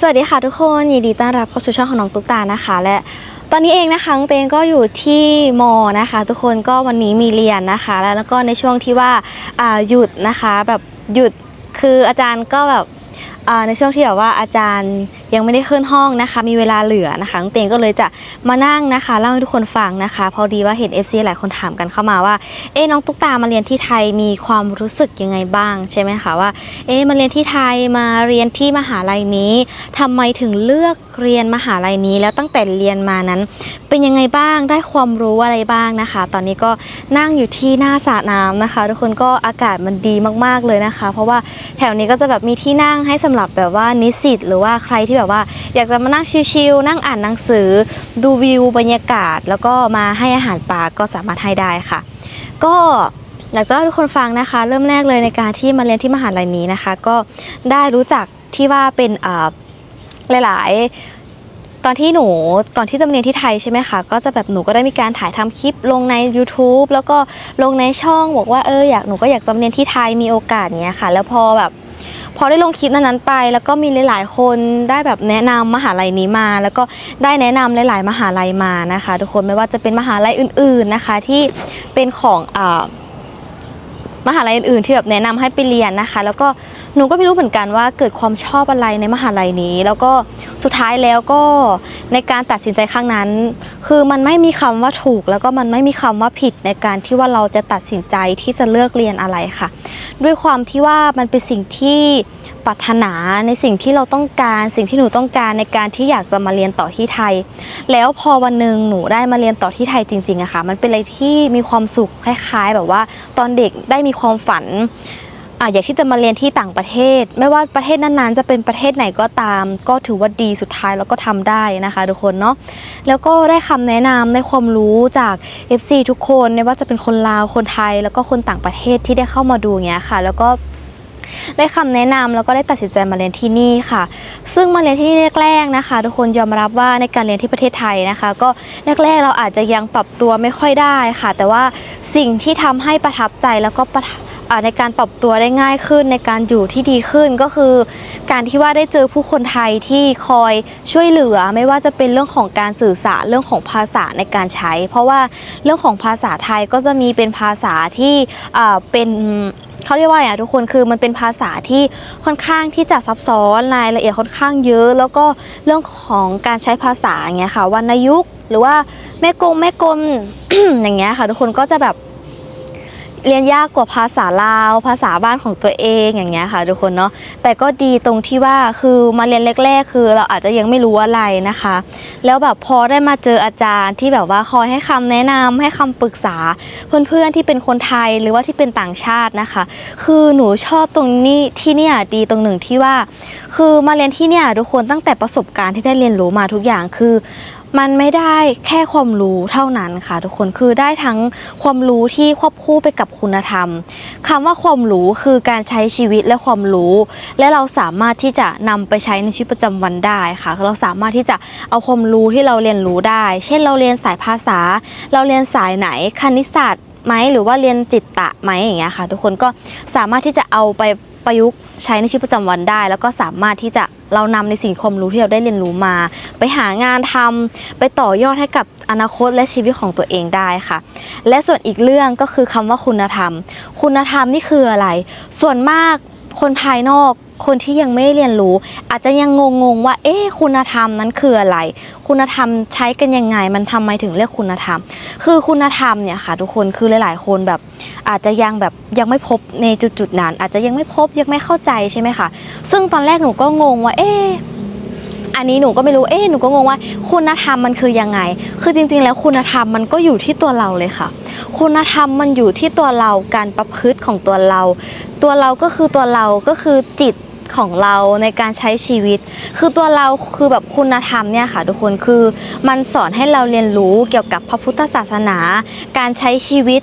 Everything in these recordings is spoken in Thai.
สวัสดีค่ะทุกคนยินดีต้อนรับเข้าสู่ช่องของน้องตุ๊กตานะคะ และตอนนี้เองนะคะเตงก็อยู่ที่มอนะคะ ทุกคนก็วันนี้มีเรียนนะคะ แล้วก็ในช่วงที่ว่าหยุดนะคะแบบหยุดคืออาจารย์ก็แบบ ในช่วงที่แบบว่าอาจารย์ยังไม่ได้ขึ้นห้องนะคะ มีเวลาเหลือนะคะน้องเตงก็เลยจะมานั่งนะคะเล่าให้ทุกคนฟังนะคะ พอดีว่าเห็น FC หลายคนถามกันเข้ามาว่า เอ๊น้องตุ๊กตามาเรียนที่ไทยมีความรู้สึกยังไงบ้างใช่ไหมคะว่า เอ๊มาเรียนที่ไทยมาเรียนที่มหาลัยนี้ทำไมถึงเลือกเรียนมหาลัยนี้ แล้วตั้งแต่เรียนมานั้น เป็นยังไงบ้างได้ความรู้อะไรบ้างนะคะ ตอนนี้ก็นั่งอยู่ที่หน้าสระน้ำนะคะ ทุกคนก็อากาศมันดีมาก ๆเลยนะคะ เพราะว่าแถวนี้ก็จะแบบมีที่นั่งให้สำหรับแบบว่านิสิตหรือว่าใครที่แบบว่า อยากจะมานั่งชิลๆนั่งอ่านหนังสือ ดูวิวบรรยากาศ แล้วก็มาให้อาหารปลาก็สามารถให้ได้ค่ะ ก็อยากจะเล่าให้ทุกคนฟังนะคะ เริ่มแรกเลยในการที่มาเรียนที่มหาลัยนี้นะคะ ก็ได้รู้จักที่ว่าเป็นหลาย ๆ ตอนที่หนูก่อนที่จะมาเรียนที่ไทยใช่ไหมคะ ก็จะแบบหนูก็ได้มีการถ่ายทำคลิปลงใน YouTube แล้วก็ลงในช่องบอกว่าเอออยากหนูก็อยากจะมาเรียนที่ไทยมีโอกาสเนี้ยค่ะ แล้วพอแบบ พอได้ลงคลิปนั้นๆไป แล้วก็มีหลาย ๆ คนได้แบบแนะนำมหาลัยนี้มา แล้วก็ได้แนะนำหลาย ๆ มหาลัยมานะคะ ทุกคนไม่ว่าจะเป็นมหาลัยอื่น ๆนะคะ ที่เป็นของอ่า มหาลัยอื่นๆที่แบบแนะนำให้ไปเรียนนะคะ แล้วก็หนูก็ไม่รู้เหมือนกันว่าเกิดความชอบอะไรในมหาลัยนี้ แล้วก็สุดท้ายแล้วก็ในการตัดสินใจครั้งนั้น คือมันไม่มีคำว่าถูก แล้วก็มันไม่มีคำว่าผิดในการที่ว่าเราจะตัดสินใจที่จะเลือกเรียนอะไรค่ะ ด้วยความที่ว่ามันเป็นสิ่งที่ ปรารถนาในสิ่งที่เราต้องการสิ่งที่หนูต้องการในการที่อยากจะมาเรียนต่อที่ไทย แล้วพอวันหนึ่งหนูได้มาเรียนต่อที่ไทยจริงๆอะค่ะ มันเป็นอะไรที่มีความสุขคล้ายๆ แบบว่าตอนเด็กได้มีความฝันอะอยากที่จะมาเรียนที่ต่างประเทศ ไม่ว่าประเทศนั้นๆ จะเป็นประเทศไหนก็ตาม ก็ถือว่าดีสุดท้ายแล้วก็ทำได้นะคะทุกคนเนาะแล้วก็ได้คำแนะนำได้ความรู้จาก FC ทุกคนไม่ว่าจะเป็นคนลาวคนไทย แล้วก็คนต่างประเทศที่ได้เข้ามาดูเงี้ยค่ะ แล้วก็ ได้คำแนะนำแล้วก็ได้ตัดสินใจมาเรียนที่นี่ค่ะ ซึ่งมาเรียนที่นี่แรกๆนะคะ ทุกคนยอมรับว่าในการเรียนที่ประเทศไทยนะคะ ก็แรกๆเราอาจจะยังปรับตัวไม่ค่อยได้ค่ะ แต่ว่าสิ่งที่ทำให้ประทับใจแล้วก็ประในการปรับตัวได้ง่ายขึ้นในการอยู่ที่ดีขึ้นก็คือ การที่ว่าได้เจอผู้คนไทยที่คอยช่วยเหลือไม่ว่าจะเป็นเรื่องของการสื่อสารเรื่องของภาษาในการใช้ เพราะว่าเรื่องของภาษาไทยก็จะมีเป็นภาษาที่เป็น เขาเรียกว่าอย่างไรทุกคนคือมันเป็นภาษาที่ค่อนข้างที่จะซับซ้อนรายละเอียดค่อนข้างเยอะ แล้วก็เรื่องของการใช้ภาษาอย่างเงี้ยค่ะวรรณยุกต์หรือว่าแม่กงแม่กลมอย่างเงี้ยค่ะ ทุกคนก็จะแบบ เรียนยากกว่าภาษาลาว ภาษาบ้านของตัวเองอย่างเงี้ยค่ะ ทุกคนเนาะแต่ก็ดีตรงที่ว่าคือมาเรียนแรก ๆ คือเราอาจจะยังไม่รู้อะไรนะคะ แล้วแบบพอได้มาเจออาจารย์ที่แบบว่าคอยให้คำแนะนำให้คำปรึกษา เพื่อนๆที่เป็นคนไทยหรือว่าที่เป็นต่างชาตินะคะ คือหนูชอบตรงนี้ที่เนี่ยดีตรงหนึ่งที่ว่า คือมาเรียนที่เนี่ยทุกคนตั้งแต่ประสบการณ์ที่ได้เรียนรู้มาทุกอย่างคือ มันไม่ได้แค่ความรู้เท่านั้นค่ะ ทุกคนคือได้ทั้งความรู้ที่ควบคู่ไปกับคุณธรรมคำว่าความรู้คือการใช้ชีวิตและความรู้ และเราสามารถที่จะนำไปใช้ในชีวิตประจำวันได้ค่ะเราสามารถที่จะเอาความรู้ที่เราเรียนรู้ได้ เช่นเราเรียนสายภาษา เราเรียนสายไหนคณิตศาสตร์ไหมหรือว่าเรียนจิตตะไหมอย่างเงี้ยค่ะ ทุกคนก็สามารถที่จะเอาไป ประยุกต์ใช้ในชีวิตประจำวันได้ แล้วก็สามารถที่จะเรานำในสิ่งความรู้ที่เราได้เรียนรู้มา ไปหางานทำไปต่อยอดให้กับอนาคตและชีวิตของตัวเองได้ค่ะ และส่วนอีกเรื่องก็คือคำว่าคุณธรรม คุณธรรมนี่คืออะไร ส่วนมากคนภายนอก คนที่ยังไม่เรียนรู้ อาจจะยังงงๆว่า เอ๊ะคุณธรรมนั้นคืออะไร คุณธรรมใช้กันยังไง มันทำไมถึงเรียกคุณธรรม คือคุณธรรมเนี่ยค่ะ ทุกคนคือหลาย ๆ คนแบบ อาจจะยังแบบยังไม่พบในจุดๆนั้น อาจจะยังไม่พบยังไม่เข้าใจใช่ไหมคะซึ่งตอนแรกหนูก็งงว่าเอ๊ะอันนี้หนูก็ไม่รู้เอ๊ะหนูก็งงว่า คุณธรรมมันคือยังไง คือจริงๆ แล้วคุณธรรมมันก็อยู่ที่ตัวเราเลยค่ะ คุณธรรมมันอยู่ที่ตัวเราการประพฤติของตัวเรา ตัวเราก็คือตัวเราก็คือจิตของเราในการใช้ชีวิต คือตัวเราคือแบบคุณธรรมเนี่ยค่ะทุกคนคือมันสอนให้เราเรียนรู้เกี่ยวกับพระพุทธศาสนา การใช้ชีวิต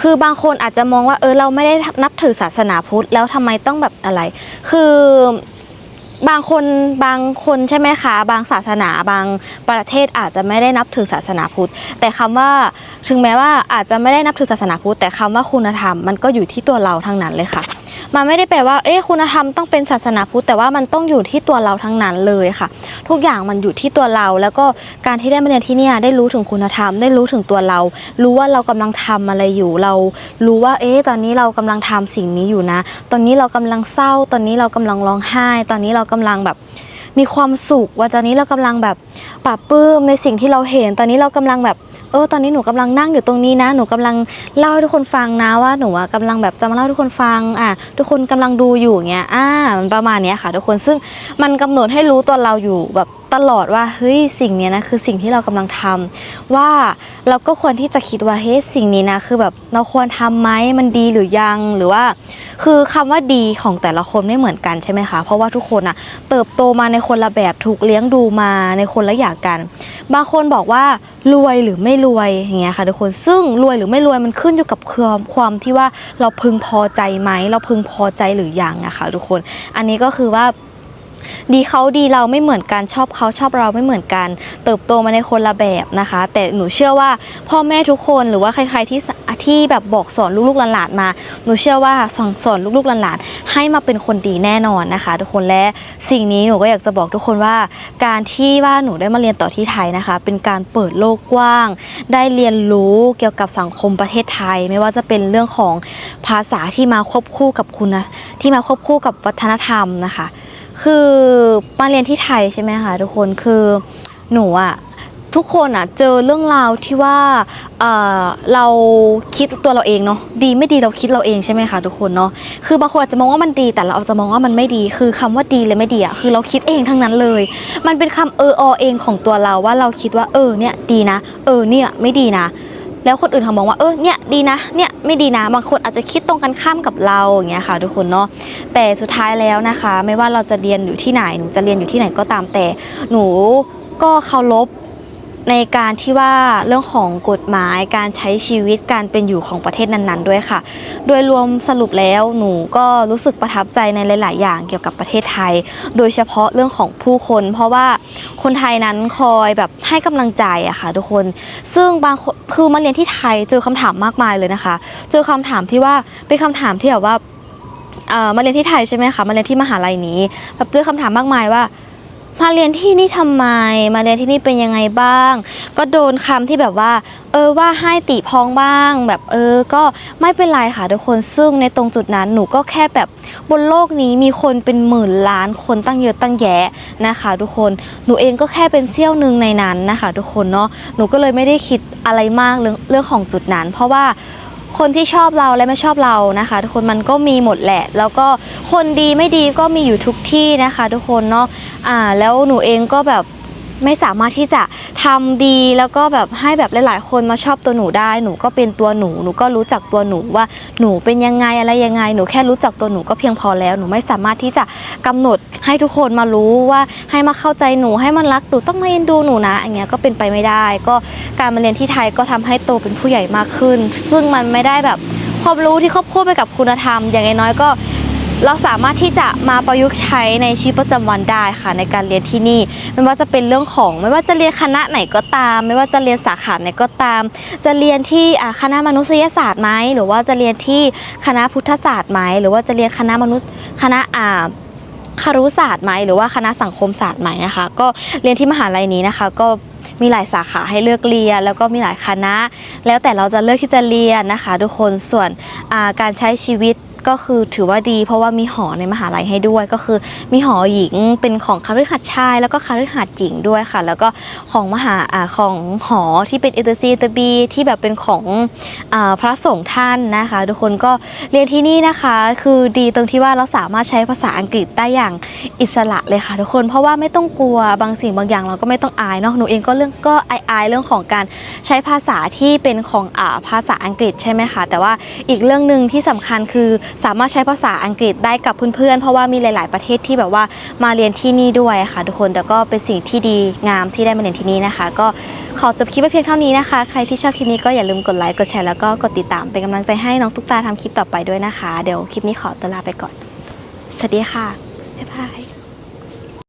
คือบางคนอาจจะมองว่าเออเราไม่ได้นับถือศาสนาพุทธแล้วทำไมต้องแบบอะไร คือบางคนบางคนใช่ไหมคะ บางศาสนาบางประเทศอาจจะไม่ได้นับถือศาสนาพุทธ แต่คำว่าถึงแม้ว่าอาจจะไม่ได้นับถือศาสนาพุทธ แต่คำว่าคุณธรรมมันก็อยู่ที่ตัวเราทั้งนั้นเลยค่ะ มันไม่ได้แปลว่า เอ๊ะคุณธรรมต้องเป็นศาสนาพุทธแต่ว่ามันต้องอยู่ที่ตัวเราทั้งนั้นเลยค่ะ ทุกอย่างมันอยู่ที่ตัวเรา แล้วก็การที่ได้มาเรียนที่นี่ได้รู้ถึงคุณธรรม ได้รู้ถึงตัวเรา รู้ว่าเรากำลังทำอะไรอยู่เรา รู้ว่าเอ๊ะตอนนี้เรากำลังทำสิ่งนี้อยู่นะ ตอนนี้เรากำลังเศร้า ตอนนี้เรากำลังร้องไห้ ตอนนี้เรากำลังแบบมีความสุขว่าตอนนี้เรากำลังแบบปรับปลื้มในสิ่งที่เราเห็น ตอนนี้เรากำลังแบบ เออตอนนี้หนูกำลังนั่งอยู่ตรงนี้นะ หนูกำลังเล่าให้ทุกคนฟังนะว่าหนูอะกำลังแบบจะมาเล่าให้ทุกคนฟังอะทุกคนกำลังดูอยู่เงี้ยอ่ามันประมาณเนี้ยค่ะ ทุกคนซึ่งมันกำหนดให้รู้ตัวเราอยู่แบบ ตลอดว่าเฮ้ยสิ่งนี้นะคือสิ่งที่เรากำลังทำว่าเราก็ควรที่จะคิดว่าเฮ้ยสิ่งนี้นะคือแบบเราควรทำไหมมันดีหรือยังหรือว่า คือคำว่าดีของแต่ละคนไม่เหมือนกันใช่ไหมคะเพราะว่าทุกคนอะเติบโตมาในคนละแบบถูกเลี้ยงดูมาในคนละอย่างกัน บางคนบอกว่ารวยหรือไม่รวยอย่างเงี้ยค่ะทุกคนซึ่งรวยหรือไม่รวยมันขึ้นอยู่กับความความที่ว่าเราพึงพอใจไหมเราพึงพอใจหรือยังอะค่ะทุกคน อันนี้ก็คือว่า ดีเขาดีเราไม่เหมือนกันชอบเขาชอบเราไม่เหมือนกัน เติบโตมาในคนละแบบนะคะ แต่หนูเชื่อว่าพ่อแม่ทุกคนหรือว่าใครๆที่ที่แบบบอกสอนลูกๆหลานๆมา หนูเชื่อว่าสอนสอนลูกๆหลานๆให้มาเป็นคนดีแน่นอนนะคะ ทุกคนและสิ่งนี้หนูก็อยากจะบอกทุกคนว่า การที่ว่าหนูได้มาเรียนต่อที่ไทยนะคะ เป็นการเปิดโลกกว้าง ได้เรียนรู้เกี่ยวกับสังคมประเทศไทย ไม่ว่าจะเป็นเรื่องของภาษาที่มาควบคู่กับคุณนะที่มาควบคู่กับวัฒนธรรมนะคะ คือมาเรียนที่ไทยใช่ไหมคะทุกคนคือหนูอะทุกคนอะเจอเรื่องราวที่ว่าเเราคิดตัวเราเองเนาะดีไม่ดีเราคิดเราเองใช่ไหมคะทุกคนเนาะคือบางคนอาจจะมองว่ามันดีแต่เราอาจจะมองว่ามันไม่ดี คือคำว่าดีเลยไม่ดีอะคือเราคิดเองทั้งนั้นเลย มันเป็นคำเอออเองของตัวเราว่าเราคิดว่าเออเนี่ยดีนะ เออเนี่ยไม่ดีนะ แล้วคนอื่นเขามองว่าเออเนี่ยดีนะเนี่ยไม่ดีนะบางคนอาจจะคิดตรงกันข้ามกับเราอย่างเงี้ยค่ะ ทุกคนเนาะแต่สุดท้ายแล้วนะคะ ไม่ว่าเราจะเรียนอยู่ที่ไหนหนูจะเรียนอยู่ที่ไหนก็ตามแต่ หนูก็เคารพในการที่ว่าเรื่องของกฎหมายการใช้ชีวิตการเป็นอยู่ของประเทศนั้นๆ ด้วยค่ะ โดยรวมสรุปแล้วหนูก็รู้สึกประทับใจในหลาย ๆ อย่างเกี่ยวกับประเทศไทย โดยเฉพาะเรื่องของผู้คน เพราะว่าคนไทยนั้นคอยแบบให้กำลังใจอะค่ะ ทุกคน ซึ่งบาง คือมาเรียนที่ไทยเจอคำถามมากมายเลยนะคะ เจอคำถามที่ว่าเป็นคำถามที่แบบว่าเออมาเรียนที่ไทยใช่ไหมคะมาเรียนที่มหาลัยนี้แบบเจอคำถามมากมายว่า มาเรียนที่นี่ทำไม มาเรียนที่นี่เป็นยังไงบ้าง ก็โดนคำที่แบบว่า เออว่าให้ติพองบ้าง แบบเออ ก็ไม่เป็นไรค่ะทุกคนซึ่งในตรงจุดนั้นหนูก็แค่แบบบนโลกนี้มีคนเป็นหมื่นล้านคนตั้งเยอะตั้งแยะนะคะ ทุกคนหนูเองก็แค่เป็นเสี้ยวหนึ่งในนั้นนะคะ ทุกคนเนาะหนูก็เลยไม่ได้คิดอะไรมากเรื่องเรื่องของจุดนั้น เพราะว่า คนที่ชอบเราและไม่ชอบเรานะคะ ทุกคนมันก็มีหมดแหละ แล้วก็คนดีไม่ดีก็มีอยู่ทุกที่นะคะ ทุกคนเนาะอ่าแล้วหนูเองก็แบบ ไม่สามารถที่จะทำดีแล้วก็แบบให้แบบหลาย ๆ คนมาชอบตัวหนูได้ หนูก็เป็นตัวหนู หนูก็รู้จักตัวหนูว่าหนูเป็นยังไงอะไรยังไง หนูแค่รู้จักตัวหนูก็เพียงพอแล้ว หนูไม่สามารถที่จะกำหนดให้ทุกคนมารู้ว่าให้มาเข้าใจหนูให้มันรักหนูต้องมาเอ็นดูหนูนะอย่างเงี้ยก็เป็นไปไม่ได้ ก็การมาเรียนที่ไทยก็ทำให้โตเป็นผู้ใหญ่มากขึ้น ซึ่งมันไม่ได้แบบความรู้ที่ควบคู่ไปกับคุณธรรม อย่างน้อยก็ เราสามารถที่จะมาประยุกต์ใช้ในชีวิตประจำวันได้ค่ะในการเรียนที่นี่ ไม่ว่าจะเป็นเรื่องของไม่ว่าจะเรียนคณะไหนก็ตาม ไม่ว่าจะเรียนสาขาไหนก็ตาม จะเรียนที่คณะมนุษยศาสตร์ไหมหรือว่าจะเรียนที่คณะพุทธศาสตร์ไหมหรือว่าจะเรียนคณะมนุษย์คณะอ่าคารุศาสตร์ไหมหรือว่าคณะสังคมศาสตร์ไหมนะคะ ก็เรียนที่มหาลัยนี้นะคะ ก็มีหลายสาขาให้เลือกเรียน แล้วก็มีหลายคณะ แล้วแต่เราจะเลือกที่จะเรียนนะคะ ทุกคนส่วนการใช้ชีวิต ก็คือถือว่าดี เพราะว่ามีหอในมหาลัยให้ด้วย ก็คือมีหอหญิงเป็นของคฤหัสถ์ชาย แล้วก็คฤหัสถ์หญิงด้วยค่ะ แล้วก็ของมหาอ่าของหอที่เป็นเอเตอร์ซีเตอร์บีที่แบบเป็นของอาพระสงฆ์ท่านนะคะ ทุกคนก็เรียนที่นี่นะคะ คือดีตรงที่ว่าเราสามารถใช้ภาษาอังกฤษได้อย่างอิสระเลยค่ะทุกคนเพราะว่าไม่ต้องกลัวบางสิ่งบางอย่างเราก็ไม่ต้องอายเนาะหนูเองก็เรื่องก็อายอายเรื่องของการใช้ภาษาที่เป็นของอ่าภาษาอังกฤษใช่ไหมคะแต่ว่าอีกเรื่องหนึ่งที่สำคัญคือสามารถใช้ภาษาอังกฤษได้กับเพื่อนๆ เพราะว่ามีหลาย ๆ ประเทศที่แบบว่ามาเรียนที่นี่ด้วยค่ะ ทุกคนแต่ก็เป็นสิ่งที่ดีงามที่ได้มาเรียนที่นี่นะคะ ก็ขอจบคลิปไว้เพียงเท่านี้นะคะ ใครที่ชอบคลิปนี้ก็อย่าลืมกดไลค์กดแชร์แล้วก็กดติดตามเป็นกำลังใจให้น้องตุ๊กตาทำคลิปต่อไปด้วยนะคะ เดี๋ยวคลิปนี้ขอตัวลาไปก่อนสวัสดีค่ะบ๊ายบาย